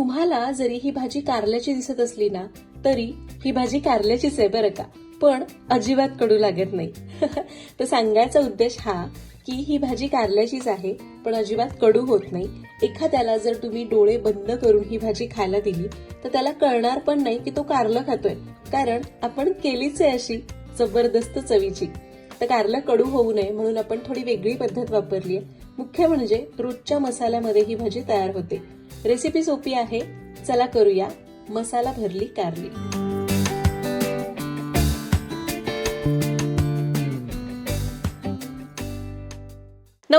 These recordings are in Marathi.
तुम्हाला जरी ही भाजी कारल्याची दिसत असली ना तरी ही भाजी कारल्याचीच आहे बरं का. पण अजिबात कडू लागत नाही. तर सांगायचा उद्देश हा की ही भाजी कारल्याचीच आहे पण अजिबात कडू होत नाही. एखाद्याला जर तुम्ही डोळे बंद करून ही भाजी खायला दिली तर त्याला कळणार पण नाही की तो कारलं खातोय. कारण आपण केलीच आहे अशी जबरदस्त चवीची. तर कारलं कडू होऊ नये म्हणून आपण थोडी वेगळी पद्धत वापरली आहे मुख्य म्हणजे रोजच्या मसाल्यामध्ये ही भाजी तयार होते. रेसिपी सोपी आहे. चला करूया. मसाला भरली कारली.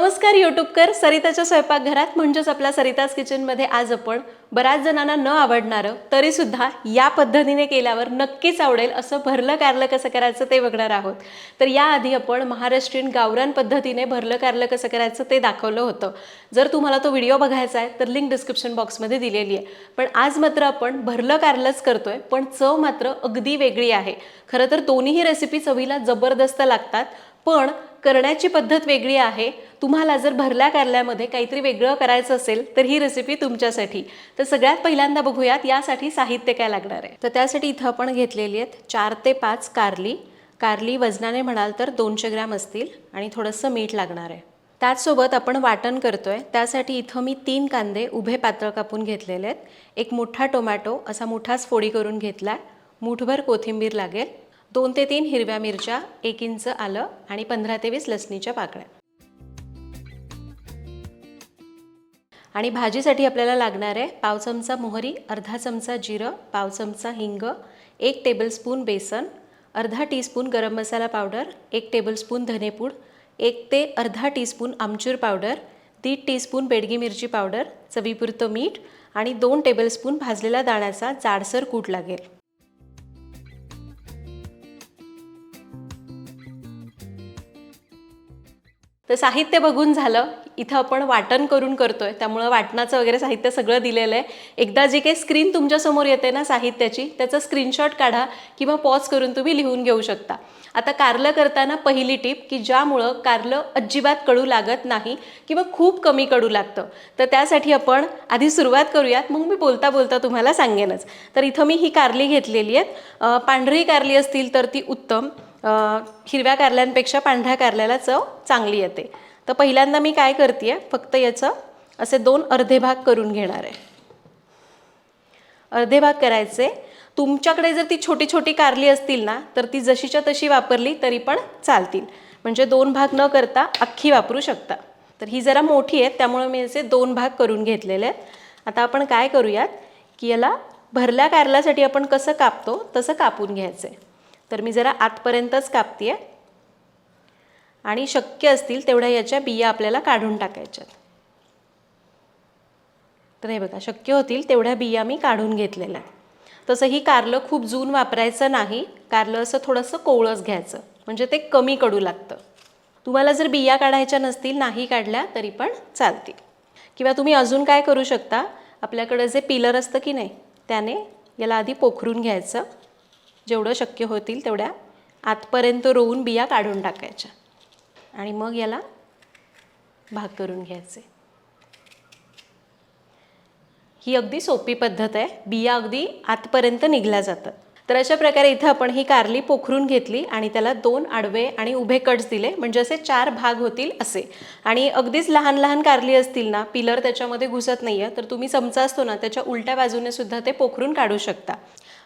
नमस्कार यूट्यूबकर सरिताच्या स्वयंपाकघरात म्हणजेच आपल्या सरिताज किचनमध्ये आज आपण बऱ्याच जणांना न आवडणारं तरीसुद्धा या पद्धतीने केल्यावर नक्कीच आवडेल असं भरलं कारलं कसं करायचं ते बघणार आहोत. तर याआधी आपण महाराष्ट्रीयन गावरान पद्धतीने भरलं कारलं कसं करायचं ते दाखवलं होतं. जर तुम्हाला तो व्हिडिओ बघायचा आहे तर लिंक डिस्क्रिप्शन बॉक्समध्ये दिलेली आहे. पण आज मात्र आपण भरलं कारलंच करतोय पण चव मात्र अगदी वेगळी आहे. खरं तर दोन्हीही रेसिपी चवीला जबरदस्त लागतात. पण करण्याची पद्धत वेगळी आहे. तुम्हाला जर भरल्या कारल्यामध्ये काहीतरी वेगळं करायचं असेल तर ही रेसिपी तुमच्यासाठी. तर सगळ्यात पहिल्यांदा बघूयात यासाठी साहित्य काय लागणार आहे. तर त्यासाठी इथं आपण घेतलेली आहेत चार ते पाच कारली. कारली वजनाने म्हणाल तर दोनशे ग्रॅम असतील आणि थोडंसं मीठ लागणार आहे. त्याचसोबत आपण वाटण करतोय. त्यासाठी इथं मी तीन कांदे उभे पातळ कापून घेतलेले आहेत. एक मोठा टोमॅटो असा मोठाच फोडी करून घेतला मुठभर कोथिंबीर लागेल. दोन ते तीन हिरव्या मिरच्या एक इंच आलं आणि पंधरा ते वीस लसणीच्या पाकळ्या. आणि भाजीसाठी आपल्याला लागणार आहे पाव चमचा मोहरी अर्धा चमचा जिरं पाव चमचा हिंग एक टेबलस्पून बेसन अर्धा टीस्पून गरम मसाला पावडर एक टेबलस्पून धनेपूड एक ते अर्धा टीस्पून आमचूर पावडर दीड टीस्पून बेडगी मिरची पावडर चवीपुरतं मीठ आणि दोन टेबलस्पून भाजलेला दाण्याचा जाडसर कूट लागेल. तर साहित्य बघून झालं. इथं आपण वाटण करून करतोय. त्यामुळं वाटणाचं वगैरे साहित्य सगळं दिलेलं आहे. एकदा जी काही स्क्रीन तुमच्यासमोर येते ना साहित्याची त्याचा स्क्रीनशॉट काढा किंवा पॉज करून तुम्ही लिहून घेऊ शकता. आता कारलं करताना पहिली टीप की ज्यामुळं कारलं अजिबात कडू लागत नाही किंवा खूप कमी कडू लागतं. तर त्यासाठी आपण आधी सुरुवात करूयात. मग मी बोलता बोलता तुम्हाला सांगेनच. तर इथं मी ही कारली घेतलेली आहेत. पांढरी कारली असतील तर ती उत्तम. हिरव्या कारल्यांपेक्षा पांढऱ्या कारल्याला चव चांगली येते. तर पहिल्यांदा मी काय करते आहे फक्त याचं असे दोन अर्धे भाग करून घेणार आहे. अर्धे भाग करायचे. तुमच्याकडे जर ती छोटी छोटी कारली असतील ना तर ती जशीच्या तशी वापरली तरी पण चालतील. म्हणजे दोन भाग न करता अख्खी वापरू शकता. तर ही जरा मोठी आहे त्यामुळे मी याचे दोन भाग करून घेतलेले आहेत. आता आपण काय करूयात की याला भरल्या कारल्यासाठी आपण कसं कापतो तसं कापून घ्यायचं आहे तर मी जरा आतपर्यंतच कापते आणि शक्य असतील तेवढ्या याच्या बिया आपल्याला काढून टाकायच्यात. तर हे बघा शक्य होतील तेवढ्या बिया मी काढून घेतलेल्या. आहेत तसं ही कारलं खूप जून वापरायचं नाही. कारलं असं थोडंसं कोवळंच घ्यायचं. म्हणजे ते कमी कडू लागतं. तुम्हाला जर बिया काढायच्या नसतील नाही काढल्या तरी पण चालतील. किंवा तुम्ही अजून काय करू शकता? आपल्याकडं जे पिलर असतं की नाही त्याने याला आधी पोखरून घ्यायचं. जेवढं शक्य होतील तेवढ्या आतपर्यंत रोवून बिया काढून टाकायच्या. आणि मग याला भाग करून घ्यायचे. ही अगदी सोपी पद्धत आहे. बिया अगदी आतपर्यंत निघल्या जातात. तर अशा प्रकारे इथं आपण ही कारली पोखरून घेतली आणि त्याला दोन आडवे आणि उभे कट्स दिले. म्हणजे असे चार भाग होतील असे. आणि अगदीच लहान लहान कारली असतील ना पिलर त्याच्यामध्ये घुसत नाही आहे तर तुम्ही चमचा असतो ना त्याच्या उलट्या बाजूने सुद्धा ते पोखरून काढू शकता.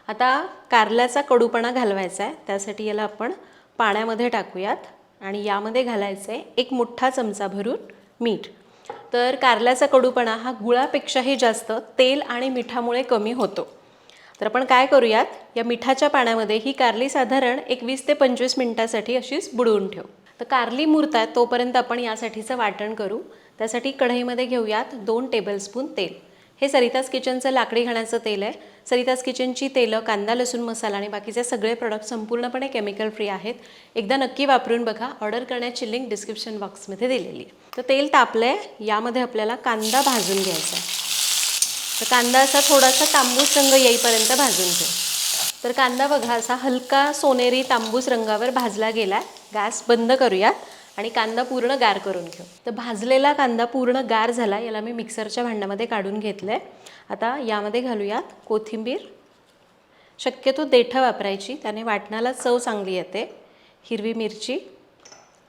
आता कारल्याचा कडूपणा घालवायचा आहे त्यासाठी याला आपण पाण्यामध्ये टाकूयात आणि यामध्ये घालायचं आहे एक मोठा चमचा भरून मीठ. तर कारल्याचा कडूपणा हा गुळापेक्षाही जास्त तेल आणि मिठामुळे कमी होतो. तर आपण काय करूयात? या मिठाच्या पाण्यामध्ये ही कारली साधारण एक वीस ते पंचवीस मिनिटासाठी अशीच बुडवून ठेवू. तर कारली मुरतात तोपर्यंत आपण यासाठीचं वाटण करू. त्यासाठी कढईमध्ये घेऊयात दोन टेबलस्पून तेल. हे सरिताज किचनचं लाकडी घाण्याचं तेल आहे. सरिताज किचनची तेलं कांदा लसूण मसाला आणि बाकीचे सगळे प्रॉडक्ट संपूर्णपणे केमिकल फ्री आहेत. एकदा नक्की वापरून बघा. ऑर्डर करण्याची लिंक डिस्क्रिप्शन बॉक्समध्ये दिलेली आहे. तर तेल तापलं आहे यामध्ये आपल्याला कांदा भाजून घ्यायचा आहे. तर कांदा असा थोडासा तांबूस रंग येईपर्यंत भाजून घेऊ तर कांदा बघा असा हलका सोनेरी तांबूस रंगावर भाजला गेला गॅस बंद करूयात. आणि कांदा पूर्ण गार करून घेऊ. तर भाजलेला कांदा पूर्ण गार झाला याला मी मिक्सरच्या भांड्यामध्ये काढून घेतलं आहे आता यामध्ये घालूयात कोथिंबीर. शक्यतो देठं वापरायची त्याने वाटणाला चव चांगली येते. हिरवी मिरची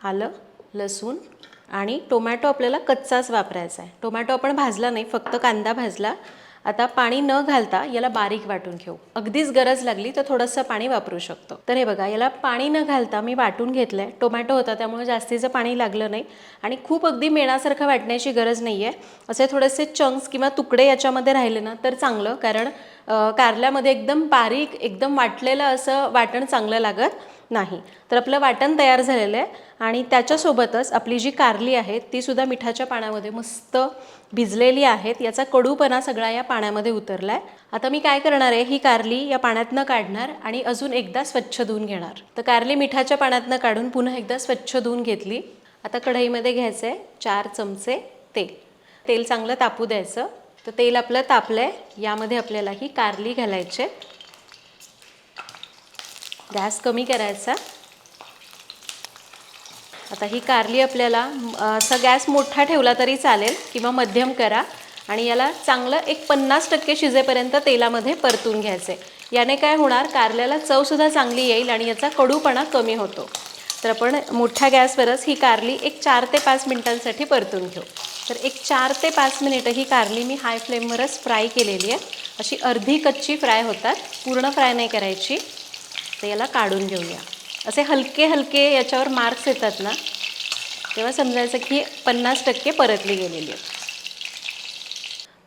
आलं लसूण आणि टोमॅटो आपल्याला कच्चाच वापरायचा आहे. टोमॅटो आपण भाजला नाही फक्त कांदा भाजला. आता पाणी न घालता याला बारीक वाटून घेऊ. अगदीच गरज लागली तर थोडंसं पाणी वापरू शकतो. तर हे बघा याला पाणी न घालता मी वाटून घेतलं आहे टोमॅटो होता त्यामुळे जास्तीचं पाणी लागलं नाही. आणि खूप अगदी मेणासारखं वाटण्याची गरज नाही आहे असे थोडेसे चंक्स किंवा तुकडे याच्यामध्ये राहिले ना तर चांगलं. कारण कारल्यामध्ये एकदम बारीक एकदम वाटलेलं असं वाटण चांगलं लागत. नाही. तर आपलं वाटण तयार झालेलं आहे आणि त्याच्यासोबतच आपली जी कारली आहे ती सुद्धा मिठाच्या पाण्यामध्ये मस्त भिजलेली आहेत. याचा कडूपणा सगळा या पाण्यामध्ये उतरला आहे आता मी काय करणार आहे ही कारली या पाण्यातनं काढणार आणि अजून एकदा स्वच्छ धुवून घेणार. तर कारली मिठाच्या पाण्यातनं काढून पुन्हा एकदा स्वच्छ धुवून घेतली. आता कढईमध्ये घ्यायचं आहे चार चमचे तेल. तेल चांगलं तापू द्यायचं. तर तेल आपलं तापलं आहे यामध्ये आपल्याला ही कारली घालायची गॅस कमी करायचा. आता ही कारली आपल्याला असा गॅस मोठा ठेवला तरी चालेल किंवा मध्यम करा आणि याला चांगलं एक पन्नास टक्के शिजेपर्यंत तेलामध्ये परतून घ्यायचे. याने काय होणार? कारल्याला चवसुद्धा चांगली येईल आणि याचा कडूपणा कमी होतो. तर आपण मोठ्या गॅसवरच ही कारली एक चार ते पाच मिनिटांसाठी परतून घेऊ. तर एक चार ते पाच मिनिटं ही कारली मी हाय फ्लेमवरच फ्राय केलेली आहे. अशी अर्धी कच्ची फ्राय होतात. पूर्ण फ्राय नाही करायची. तर याला काढून घेऊया. असे हलके हलके याच्यावर मार्क्स येतात ना तेव्हा समजायचं की पन्नास टक्के परतली गेलेली आहे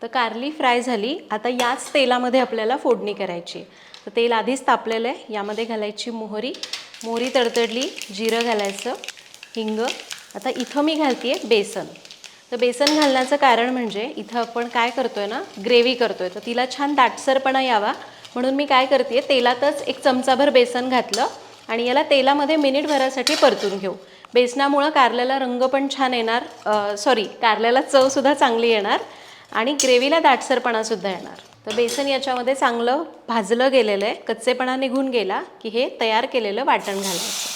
तर कारली फ्राय झाली. आता याच तेलामध्ये आपल्याला फोडणी करायची तर तेल आधीच तापलेलं आहे. यामध्ये घालायची मोहरी. मोहरी तडतडली जिरं घालायचं हिंग. आता इथं मी घालते बेसन. तर बेसन घालण्याचं कारण म्हणजे इथं आपण काय करतो आहे ना ग्रेव्ही आहे तर तिला छान दाटसरपणा यावा. म्हणून मी काय करते तेलातच एक चमचाभर बेसन घातलं आणि याला तेलामध्ये मिनिटभरासाठी परतून घेऊ. बेसनामुळं कारल्याला रंग पण छान येणार सॉरी कारल्याला चवसुद्धा चांगली येणार आणि ग्रेव्हीला दाटसरपणासुद्धा येणार. तर बेसन याच्यामध्ये चांगलं भाजलं गेलेलं आहे कच्चेपणा निघून गेला की हे तयार केलेलं वाटण घालायचं.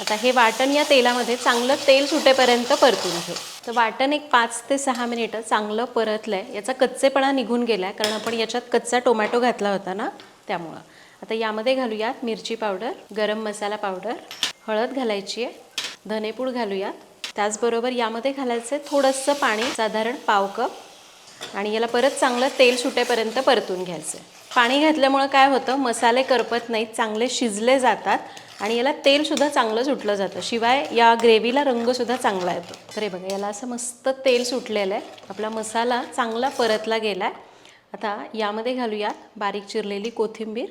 आता हे वाटण या तेलामध्ये चांगलं तेल सुटेपर्यंत परतून घेऊ. तर वाटण एक पाच ते सहा मिनिटं चांगलं परतलं आहे याचा कच्चेपणा निघून गेला आहे कारण आपण याच्यात कच्चा टोमॅटो घातला होता ना त्यामुळं. आता यामध्ये घालूयात मिरची पावडर गरम मसाला पावडर हळद घालायची आहे धनेपूड घालूयात. त्याचबरोबर यामध्ये घालायचं आहे थोडंसं पाणी साधारण पाव कप आणि याला परत चांगलं तेल सुटेपर्यंत परतून घ्यायचं पाणी घातल्यामुळं काय होतं मसाले करपत नाहीत चांगले शिजले जातात. आणि याला तेलसुद्धा चांगलं सुटलं जातं. शिवाय या ग्रेव्हीला रंगसुद्धा चांगला येतो. तर हे बघा याला असं मस्त तेल सुटलेलं आहे. आपला मसाला चांगला परतला गेला आहे आता यामध्ये घालूयात बारीक चिरलेली कोथिंबीर.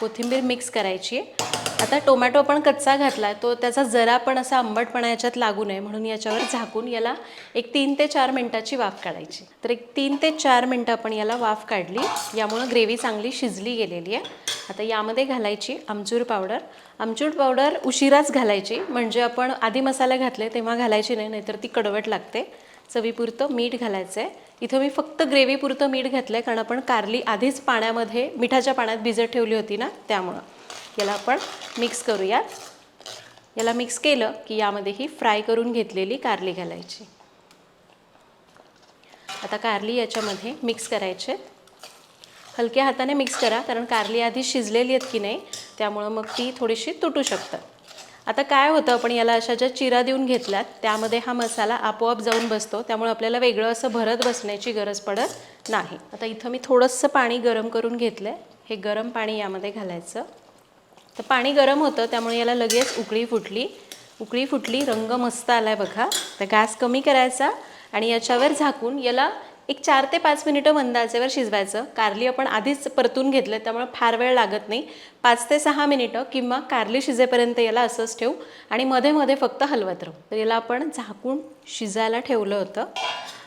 कोथिंबीर मिक्स करायची आहे. आता टोमॅटो आपण कच्चा घातला आहे तो त्याचा जरा पण असा आंबटपणा याच्यात लागू नये म्हणून याच्यावर झाकून याला एक तीन ते चार मिनटाची वाफ काढायची. तर एक तीन ते चार मिनटं आपण याला वाफ काढली यामुळं ग्रेव्ही चांगली शिजली गेलेली आहे. आता यामध्ये घालायची आमचूर पावडर. आमचूर पावडर उशिराच घालायची म्हणजे आपण आधी मसाले घातले तेव्हा घालायची नाही नाहीतर ती कडवट लागते. चवीपुरतं मीठ घालायचं आहे इथं मी फक्त ग्रेव्हीपुरतं मीठ घातलं आहे कारण आपण कारली आधीच पाण्यामध्ये मिठाच्या पाण्यात भिजत ठेवली होती ना त्यामुळं. याला आपण मिक्स करूयात. याला मिक्स केलं की यामध्ये ही फ्राय करून घेतलेली कारली घालायची. आता कारली याच्यामध्ये मिक्स करायचे. हलक्या हाताने मिक्स करा कारण कारली आधी शिजलेली आहेत की नाही त्यामुळं मग ती थोडीशी तुटू शकतात आता काय होतं आपण याला अशा ज्या चिरा देऊन घेतल्यात त्यामध्ये हा मसाला आपोआप जाऊन बसतो त्यामुळे आपल्याला वेगळं असं भरत बसण्याची गरज पडत नाही. आता इथं मी थोडंसं पाणी गरम करून घेतलं आहे हे गरम पाणी यामध्ये घालायचं. तर पाणी गरम होतं त्यामुळे याला लगेच उकळी फुटली. उकळी फुटली रंग मस्त आला आहे बघा. तर गॅस कमी करायचा आणि याच्यावर झाकून याला एक चार ते पाच मिनिटं मंद आचेवर शिजवायचं. कारली आपण आधीच परतून घेतलं त्यामुळे फार वेळ लागत नाही. पाच ते सहा मिनिटं किंवा कारली शिजेपर्यंत याला असंच ठेवू आणि मध्ये मध्ये फक्त हलवत राहू. तर याला आपण झाकून शिजायला ठेवलं होतं.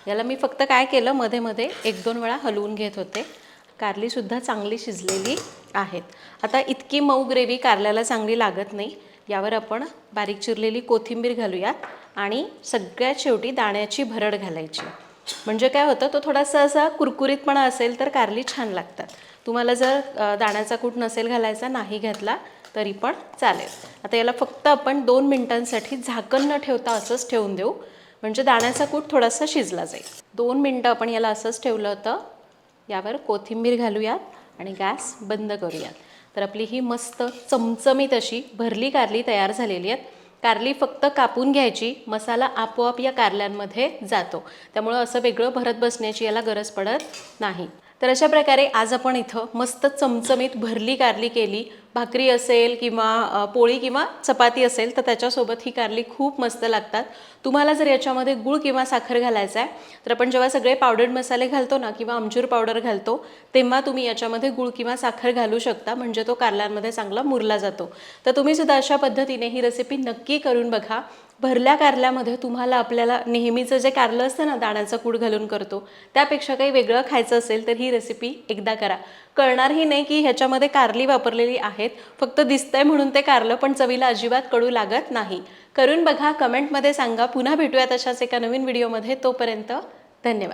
याला मी फक्त काय केलं मध्ये मध्ये एक दोन वेळा हलवून घेत होते. कारलीसुद्धा चांगली शिजलेली आहेत. आता इतकी मऊ ग्रेव्ही कारल्याला चांगली लागत नाही. यावर आपण बारीक चिरलेली कोथिंबीर घालूयात आणि सगळ्यात शेवटी दाण्याची भरड घालायची. म्हणजे काय होतं तो थोडासा असा कुरकुरीतपणा असेल तर कारली छान लागतात. तुम्हाला जर दाण्याचा कूट नसेल घालायचा नाही घातला तरी पण चालेल. आता याला फक्त आपण दोन मिनटांसाठी झाकण न ठेवता असंच ठेवून देऊ. म्हणजे दाण्याचा कूट थोडासा शिजला जाईल. दोन मिनटं आपण याला असंच ठेवलं होतं. यावर कोथिंबीर घालूयात आणि गॅस बंद करूयात. तर आपली ही मस्त चमचमीत अशी भरली कारली तयार झालेली आहेत. कारली फक्त कापून घ्यायची मसाला आपोआप या कारल्यांमध्ये जातो. त्यामुळं असं वेगळं भरत बसण्याची याला गरज पडत नाही. तर अशा प्रकारे आज आपण इथं मस्त चमचमीत भरली कारली केली. भाकरी असेल किंवा पोळी किंवा चपाती असेल तर त्याच्यासोबत ही कारली खूप मस्त लागतात. तुम्हाला जर याच्यामध्ये गूळ किंवा साखर घालायचं आहे तर आपण जेव्हा सगळे पावडर्ड मसाले घालतो ना किंवा आमचूर पावडर घालतो तेव्हा तुम्ही याच्यामध्ये गूळ किंवा साखर घालू शकता म्हणजे तो कारल्यांमध्ये चांगला मुरला जातो. तर तुम्ही सुद्धा अशा पद्धतीने ही रेसिपी नक्की करून बघा. भरल्या कारल्यामध्ये तुम्हाला आपल्याला नेहमीचं जे कारलं असतं ना दाण्याचं कूड घालून करतो त्यापेक्षा काही वेगळं खायचं असेल तर ही रेसिपी एकदा करा. कळणारही नाही की ह्याच्यामध्ये कारली वापरलेली आहेत. फक्त दिसतंय म्हणून ते कारलं पण चवीला अजिबात कडू लागत नाही. करून बघा कमेंटमध्ये सांगा. पुन्हा भेटूयात अशाच एका नवीन व्हिडिओमध्ये. तोपर्यंत धन्यवाद.